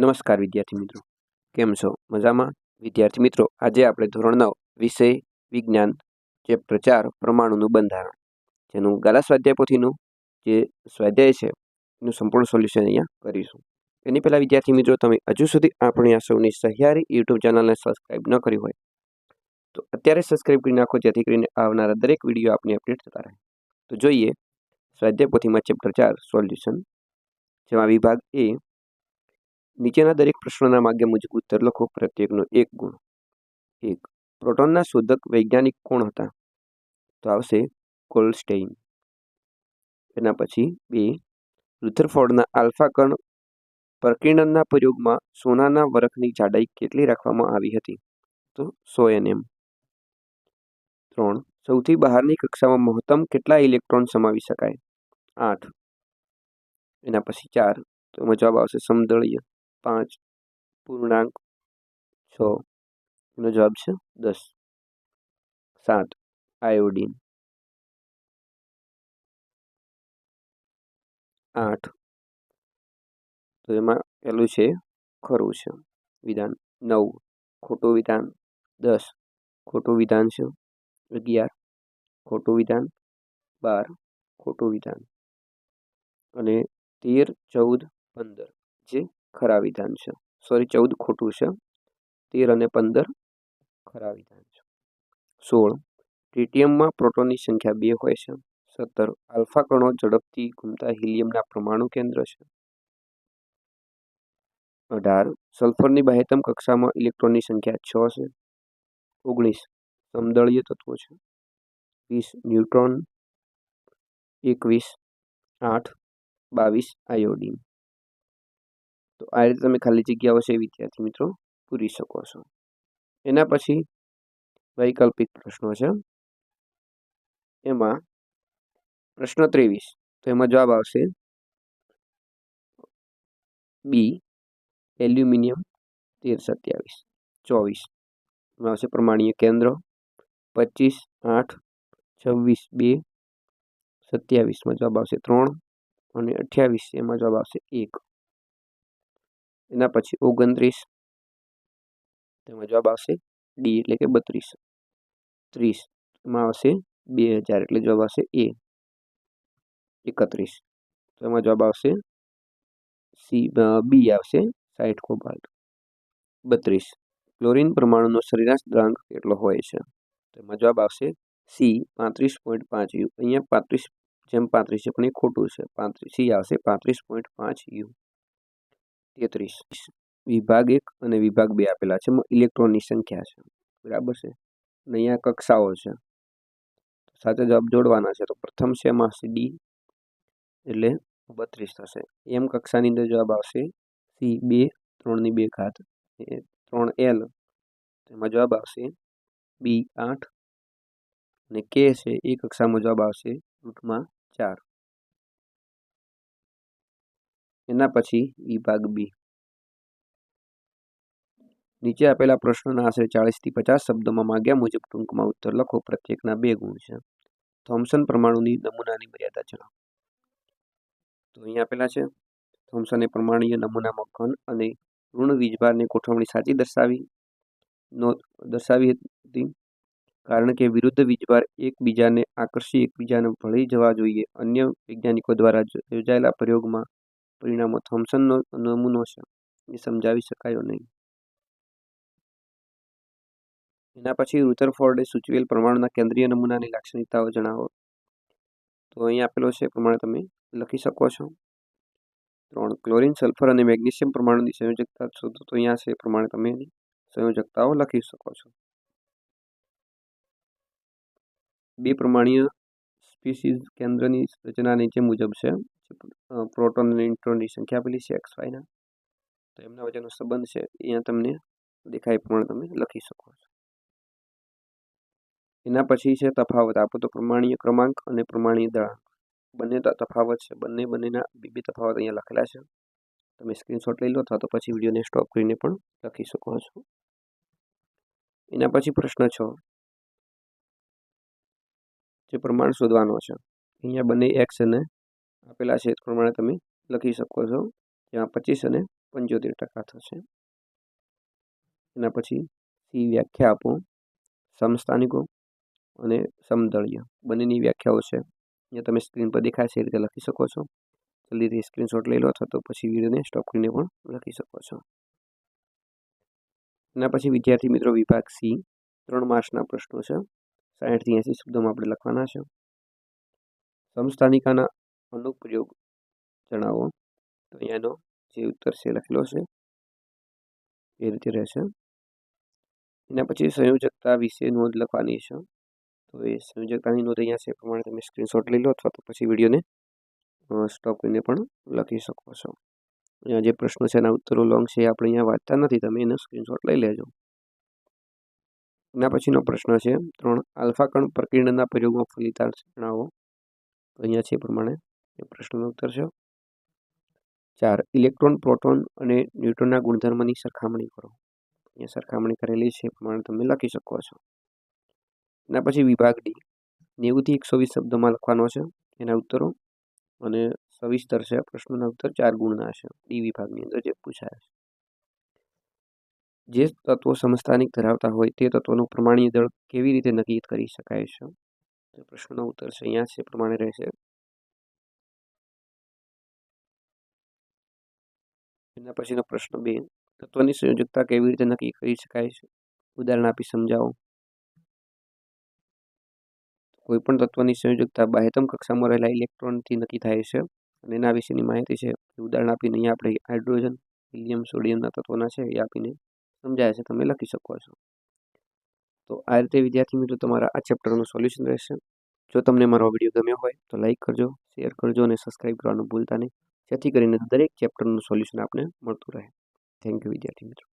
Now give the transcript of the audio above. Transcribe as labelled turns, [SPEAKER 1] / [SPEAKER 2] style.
[SPEAKER 1] નમસ્કાર વિદ્યાર્થી મિત્રો. કેમ છો? મજામાં? વિદ્યાર્થી મિત્રો, આજે આપણે ધોરણ નવ વિષય વિજ્ઞાન ચેપ્ટર ચાર પરમાણુનું બંધારણ. જેનું ગાલા સ્વાધ્યાય પોથીનું જે સ્વાધ્યાય છે, એનું સંપૂર્ણ સોલ્યુશન અહીંયા કરીશું. એની પહેલાં વિદ્યાર્થી મિત્રો, તમે હજુ સુધી આપણી આ સૌની સહિયારી યુટ્યુબ ચેનલને સબસ્ક્રાઈબ ન કરી હોય, તો અત્યારે સબસ્ક્રાઈબ કરી નાખો, જેથી કરીને આવનારા દરેક વીડિયો આપની અપડેટ થતા રહે. તો જોઈએ, સ્વાધ્યાય પોથીમાં ચેપ્ટર ચાર સોલ્યુશન. જેમાં વિભાગ એ નીચેના દરેક પ્રશ્નોના માગે મુજબ ઉત્તર લખો. પ્રત્યેકનો એક ગુણ. એક. પ્રોટોનના શોધક વૈજ્ઞાનિક કોણ હતા? તો આવશે કોલ્સ્ટેઇન. એના પછી બે. રુથરફોર્ડના આલ્ફા કણ પ્રકીર્ણનના પ્રયોગમાં સોનાના વરખની જાડાઈ કેટલી રાખવામાં આવી હતી? તો સો એનએમ. ત્રણ. સૌથી બહારની કક્ષામાં મહત્તમ કેટલા ઇલેક્ટ્રોન સમાવી શકાય? આઠ. એના પછી ચાર. તો એમાં જવાબ આવશે સમદળીય. પાંચ, પૂર્ણાંક છ, એનો જવાબ છે દસ. સાત, આયોડીન. આઠ. તો એમાં પહેલું છે ખરું છે, વિધાન નવ. ખોટું વિધાન દસ. ખોટું વિધાન છે અગિયાર. ખોટું વિધાન બાર. ખોટું વિધાન. અને તેર, ચૌદ, પંદર. જે ખરા વિધાન છે. સોરી ચૌદ ખોટું છે. તેર અને પંદર ખરા વિધાન છે. સોળ. ટ્રિટિયમમાં પ્રોટોનની સંખ્યા બે હોય છે. સત્તર. આલ્ફા કણો ઝડપથી ઘૂમતા હિલિયમના પરમાણુ કેન્દ્ર છે. અઢાર. સલ્ફરની બાહ્યતમ કક્ષામાં ઇલેક્ટ્રોનની સંખ્યા છ છે. ઓગણીસ. સમદળીય તત્વો છે. વીસ. ન્યુટ્રોન. એકવીસ. આઠ. બાવીસ. આયોડીન. તો આ રીતે તમે ખાલી જગ્યાઓ છે વિદ્યાર્થી મિત્રો પૂરી શકો છો. એના પછી વૈકલ્પિક પ્રશ્નો છે. એમાં પ્રશ્ન ત્રેવીસ. તો એમાં જવાબ આવશે બી એલ્યુમિનિયમ તેર સત્યાવીસ. ચોવીસ. એમાં આવશે પ્રમાણીય કેન્દ્ર પચીસ, આઠ, છવ્વીસ, બે, સત્યાવીસમાં જવાબ આવશે ત્રણ અને અઠ્યાવીસ. એમાં જવાબ આવશે એક. એના પછી ઓગણત્રીસ. તેમાં જવાબ આવશે ડી એટલે કે બત્રીસ. ત્રીસ એમાં આવશે બે હજાર એટલે જવાબ આવશે એ એકત્રીસ. તો એમાં જવાબ આવશે સી બી આવશે સાઠ કોબાલ્ટ. બત્રીસ. ક્લોરિન પરમાણુનો સરેરાશ દ્રાંક કેટલો હોય છે? તેમાં જવાબ આવશે સી પાંત્રીસ પોઈન્ટ પાંચ યુ અહીંયા પાંત્રીસ જેમ પાંત્રીસ છે, પણ એ ખોટું છે. પાંત્રીસ સી આવશે પાંત્રીસ પોઈન્ટ પાંચ યુ તેત્રીસ વિભાગ એક અને વિભાગ બે આપેલા છે. ઇલેક્ટ્રોનની સંખ્યા છે. બરાબર છે? અને અહીંયા કક્ષાઓ છે. સાથે જવાબ જોડવાના છે. તો પ્રથમ છે એમાં હશે ડી એટલે બત્રીસ થશે. એમ કક્ષાની અંદર જવાબ આવશે સી બે, ત્રણની બે ઘાત ત્રણ એલ તેમાં જવાબ આવશે બી આઠ અને કે છે. એ કક્ષામાં જવાબ આવશે રૂટમાં ચાર. એના પછી વિભાગ બી. નીચે આપેલા પ્રશ્નોના આશરે ચાળીસથી પચાસ શબ્દોમાં માગ્યા મુજબ ટૂંકમાં ઉત્તર લખો. પ્રત્યેકના બે ગુણ છે. થોમ્સન પરમાણુની નમૂનાની મર્યાદા જણાવો. તો અહીંયા આપેલા છે. થોમ્સને પરમાણુય નમૂનામાં ઘન અને ઋણ વીજભારની ગોઠવણી સાચી દર્શાવી નો, દર્શાવી હતી. કારણ કે વિરુદ્ધ વીજભાર એકબીજાને આકર્ષી, એકબીજાને ભળી જવા જોઈએ. અન્ય વૈજ્ઞાનિકો દ્વારા યોજાયેલા પ્રયોગમાં પરિણામો થોમ્સનનો નમૂનો છે. એ સમજાવી શકાયો નહીં. એના પછી રુથરફોર્ડે સૂચવેલ પ્રમાણના કેન્દ્રીય નમૂનાની લાક્ષણિકતાઓ જણાવો. તો અહીં આપેલો છે પ્રમાણે તમે લખી શકો છો. ત્રણ, ક્લોરિન, સલ્ફર અને મેગ્નેશિયમ પ્રમાણની સંયોજકતા શોધો. તો અહીંયા છે પ્રમાણે તમે સંયોજકતાઓ લખી શકો છો. બે પ્રમાણીય સ્પીસીઝ કેન્દ્રની રચના નીચે મુજબ છે. પ્રોટોન અને ન્યુટ્રોનની સંખ્યા આપેલી છે એક્સ, વાયના? તો એમના વચ્ચેનો સંબંધ છે. અહીંયા તમને દેખાય પ્રમાણે તમે લખી શકો છો. એના પછી છે તફાવત. આપો તો પ્રમાણીય ક્રમાંક અને પ્રમાણીય દળાંક. બંને તફાવત છે. બંને બંનેના બે તફાવત અહીંયા લખેલા છે. તમે સ્ક્રીનશોટ લઈ લો અથવા તો પછી વિડીયોને સ્ટોપ કરીને પણ લખી શકો છો. એના પછી પ્રશ્ન છ. જે પ્રમાણ શોધવાનો છે. અહીંયા બંને એક્સ અને આપેલા છે એ પ્રમાણે તમે લખી શકો છો. જ્યાં પચીસ અને પંચોતેર ટકા થશે. એના પછી સી વ્યાખ્યા આપો. સમસ્થાનિકો અને સમદળીય. બંનેની વ્યાખ્યાઓ છે. અહીંયા તમે સ્ક્રીન પર દેખાય છે એ રીતે લખી શકો છો. જલ્દીથી સ્ક્રીનશોટ લઈ લો તો પછી વિડીયોને સ્ટોપ કરીને પણ લખી શકો છો. એના પછી વિદ્યાર્થી મિત્રો વિભાગ સી ત્રણ માર્ક્સના પ્રશ્નો છે. સાહીઠથી એંસી શબ્દોમાં આપણે લખવાના છે. સમસ્થાનિકાના અનુપ્રયોગ જણાવો. તો અહીંયાનો જે ઉત્તર છે લખેલો છે. એ રીતે રહેશે. એના પછી સંયોજકતા વિશે નોંધ લખવાની છે. તો એ સંયોજકતાની નોંધ અહીંયા છે પ્રમાણે તમે સ્ક્રીનશોટ લઈ લો અથવા તો પછી વિડીયોને સ્ટોપ કરીને પણ લખી શકો છો. અહીંયા જે પ્રશ્નો છે એના ઉત્તરો લોંગ છે આપણે અહીંયા વાંચતા નથી. તમે એનો સ્ક્રીનશોટ લઈ લેજો. એના પછીનો પ્રશ્ન છે, ત્રણ આલ્ફા કણ પ્રકિર્ણના પ્રયોગમાં ફલિતાંશ જણાવો. તો અહીંયા છે એ પ્રમાણે એ પ્રશ્નનો ઉત્તર છે. ચાર, ઇલેક્ટ્રોન, પ્રોટોન અને ન્યુટ્રોનના ગુણધર્મની સરખામણી કરો. અહીંયા સરખામણી કરેલી છે એ પ્રમાણે તમે લખી શકો છો. એના પછી વિભાગ ડી, નેવુંથી એકસો વીસ શબ્દોમાં લખવાનો છે એના ઉત્તરો અને સવિસ્તર છે પ્રશ્નોના ઉત્તર, ચાર ગુણના છે. ડી વિભાગની અંદર જે પૂછાયા છે. જે તત્વો સમસ્થાનિક ધરાવતા હોય તે તત્વોનું પ્રમાણીય દળ કેવી રીતે નક્કી કરી શકાય છે? પ્રશ્નનો ઉત્તર છે, અહીંયા છે પ્રમાણે રહેશે. એના પછીનો પ્રશ્ન બે, તત્વની સંયોજકતા કેવી રીતે નક્કી કરી શકાય છે? ઉદાહરણ આપી સમજાવો. કોઈ પણ તત્વની સંયોજકતા બાહ્યતમ કક્ષામાં રહેલા ઇલેક્ટ્રોનથી નક્કી થાય છે અને એના વિશેની માહિતી છે. ઉદાહરણ આપીને અહીંયા આપણે હાઇડ્રોજન, હિલિયમ, સોડિયમના તત્વોના છે, એ આપીને સમજાય છે, તમે લખી શકો છો. તો આ રીતે વિદ્યાર્થી મિત્રો તમારા આ ચેપ્ટરનું સોલ્યુશન રહેશે. જો તમને મારો વીડિયો ગમ્યો હોય તો લાઇક કરજો શેર કરજો અને સબસ્ક્રાઈબ કરવાનું ભૂલતા નહીં. જેથી કરીને દરેક ચેપ્ટરનું સોલ્યુશન આપને મળતું રહે. થેન્ક યુ વિદ્યાર્થી મિત્રો.